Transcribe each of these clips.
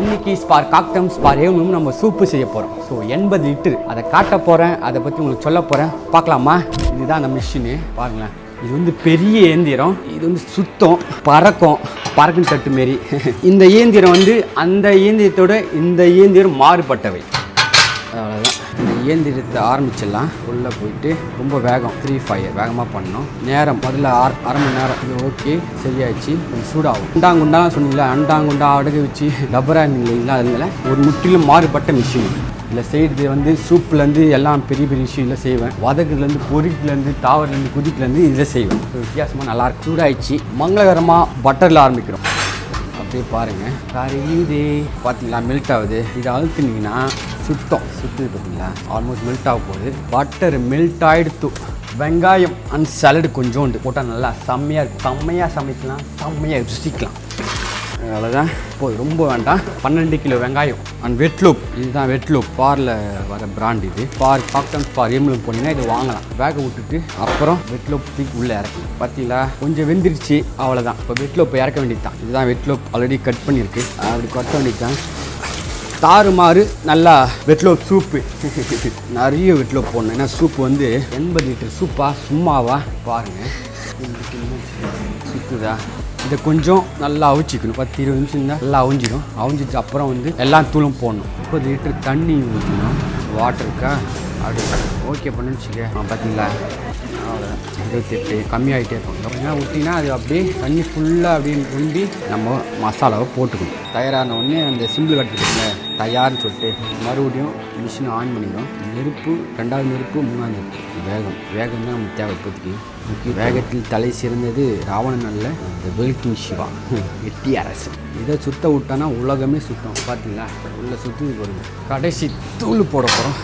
இன்னைக்கு spar காக்டம் spar ஏவனும் நம்ம soup செய்ய போகிறோம் ஸோ எண்பது லிட்டரு அதை காட்ட போகிறேன் அதை பற்றி உங்களுக்கு சொல்ல போகிறேன் பார்க்கலாமா? இதுதான் அந்த மிஷினு பாருங்களேன். இது வந்து பெரிய இயந்திரம். இது வந்து சுத்தம் பறக்கும் பறக்கும் தட்டு மாரி. இந்த இயந்திரம் வந்து அந்த இயந்திரத்தோட இந்த இயந்திரம் மாறுபட்டவை. இயந்திரத்தை ஆரம்பிச்சிடலாம். உள்ளே போயிட்டு ரொம்ப வேகம் த்ரீ ஃபைவ் வேகமாக பண்ணோம் நேரம் முதல்ல ஆறு அரை மணி நேரம். இது ஓகே சரியாயிடுச்சு. சூடாகும். அண்டாங்குண்டா சொன்னீங்களா அண்டாங்குண்டா அடகு வச்சு டப்பரா இல்லைங்களா அதனால ஒரு முற்றிலும் மாறுபட்ட மிஷின் இல்லை செய்கிறது வந்து சூப்லேருந்து எல்லாம் பெரிய பெரிய விஷயம்லாம் செய்வேன். வதக்குலேருந்து பொரிக்குலேருந்து தாவரத்துலேருந்து குதிக்குலேருந்து இதில் செய்வேன். ஒரு வித்தியாசமாக நல்லாயிருக்கும் சூடாயிடுச்சு. மங்களகரமாக பட்டரில் ஆரம்பிக்கிறோம். அப்படியே பாருங்கள் கரையுதே பார்த்தீங்களா மெல்ட் ஆகுது. இதை அழுத்துனீங்கன்னா சுத்தம். சுத்துது பார்த்தீங்களா ஆல்மோஸ்ட் மெல்ட் ஆக போகுது. பட்டர் மெல்ட் ஆகிடுத்து வெங்காயம் அண்ட் சலடு கொஞ்சோண்டு. போட்டால் நல்லா செம்மையாக இருக்கும். செம்மையாக சமைக்கலாம். செம்மையாக ருசிக்கலாம். அவ்வளோதான் போய் ரொம்ப வேண்டாம். பன்னெண்டு கிலோ வெங்காயம் அண்ட் வெட்லூப் இதுதான் வெட்லூப் பாரில் வர பிராண்ட் இது. பார் பாக்டன் பார் எம்எல் போனீங்கன்னா இது வாங்கலாம். வேக விட்டுட்டு அப்புறம் வெட்லோப் தூக்கி உள்ளே இறக்கணும். பார்த்தீங்களா கொஞ்சம் வெந்துருச்சு அவ்வளோதான் இப்போ வெட்லோப் இறக்க வேண்டியது தான் இதுதான் வெட்லோப் ஆல்ரெடி கட் பண்ணியிருக்கு. அப்படி கட்ட வேண்டியது தான் தாறுமாறு நல்லா வெட்லோப் சூப்பு நிறைய வெட்லோப் போடணும். ஏன்னா சூப் வந்து எண்பது லிட்டர் சூப்பாக சும்மாவா? பாருங்கள் சுத்துதா இதை கொஞ்சம் நல்லா அவிச்சிக்கணும். பத்து இருபது நிமிஷம் இருந்தால் நல்லா அவிஞ்சிடும். அவிஞ்சிட்டு அப்புறம் வந்து எல்லா தூளும் போடணும். முப்பது லிட்டர் தண்ணி ஊற்றணும் வாட்டருக்கா அப்படி ஓகே பண்ணுன்னு ஆ பார்த்தீங்களா அவ்வளோதான் இருபத்தெட்டு கம்மியாகிட்டே இருக்கும். அப்படின்னா விட்டிங்கன்னா அது அப்படியே தண்ணி ஃபுல்லாக அப்படின்னு உண்டி நம்ம மசாலாவை போட்டுக்கணும். தயாரான உடனே அந்த சிம்பிள் கட்டுறதுல தயார்னு சொல்லிட்டு மறுபடியும் மிஷினை ஆன் பண்ணிடும். நெருப்பு ரெண்டாவது நெருப்பு மூணாவது நெருப்பு. வேகம். வேகம் தான் நமக்கு தேவை இப்போதைக்கு. முக்கிய வேகத்தில் தலை சிறந்தது ராவணன் அல்ல இந்த வெல்கிங் சிவா. எட்டி அரசு. இதை சுத்த விட்டானா உலகமே சுத்தம். பார்த்தீங்களா உள்ள சுற்றி போடுங்க கடைசி தூள் போட போகிறோம்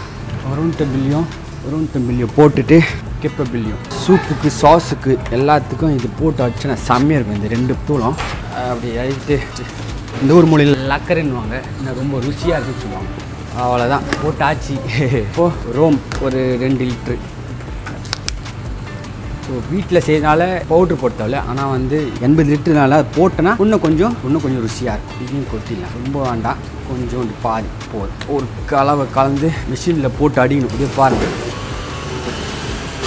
வருண் டெம்பிள்லையும் வருண் பில்லியம் போட்டுட்டு கெப்ப பில்லியம். சூப்புக்கு சாஸுக்கு எல்லாத்துக்கும் இது போட்டு வச்சுன்னா செம்மையாக இருக்கும். இந்த ரெண்டு தூளம். அப்படி அழித்து இந்த ஊர் மொழியில் லக்கருன்னுவாங்க. நான் ரொம்ப ருசியாக இருக்குன்னு சொல்லுவாங்க. அவ்வளோதான் போட்டாச்சு இப்போ ரோம் ஒரு ரெண்டு லிட்ரு ஸோ வீட்டில் செய்யறதுனால பவுட்ரு போட்டதில்ல ஆனால் வந்து எண்பது லிட்டர்னால போட்டேன்னா இன்னும் கொஞ்சம் இன்னும் கொஞ்சம் ருசியாக இருக்கும். இதையும் கொட்டிடலாம். ரொம்ப வேண்டாம். கொஞ்சோண்டு பாதி போதும். ஒரு கலவை கலந்து மிஷினில் போட்டு அடிக்கணும். இதே பாருங்கள்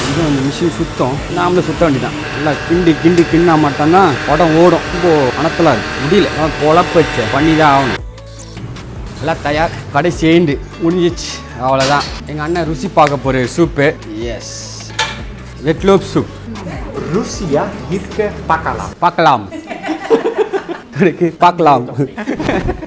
இது அந்த மிஷின் சுத்தம். நாமளும் சுத்த வேண்டிதான் நல்லா கிண்டி கிண்டி கிண்ணா மட்டும்தான் உடம் ஓடும். ரொம்ப அணத்தலாக இருக்குது முடியல. பொழப்பு பண்ணி தான் ஆகணும். எல்லாம் தயார். கடைசி ஏண்டு முடிஞ்சிச்சு. அவ்வளோதான் எங்கள் அண்ணன் ருசி பார்க்க போகிற சூப்பு எஸ் வெட்லோப் சூப் ருசியா இருக்க பார்க்கலாம் பார்க்கலாம் இருக்கு பார்க்கலாம்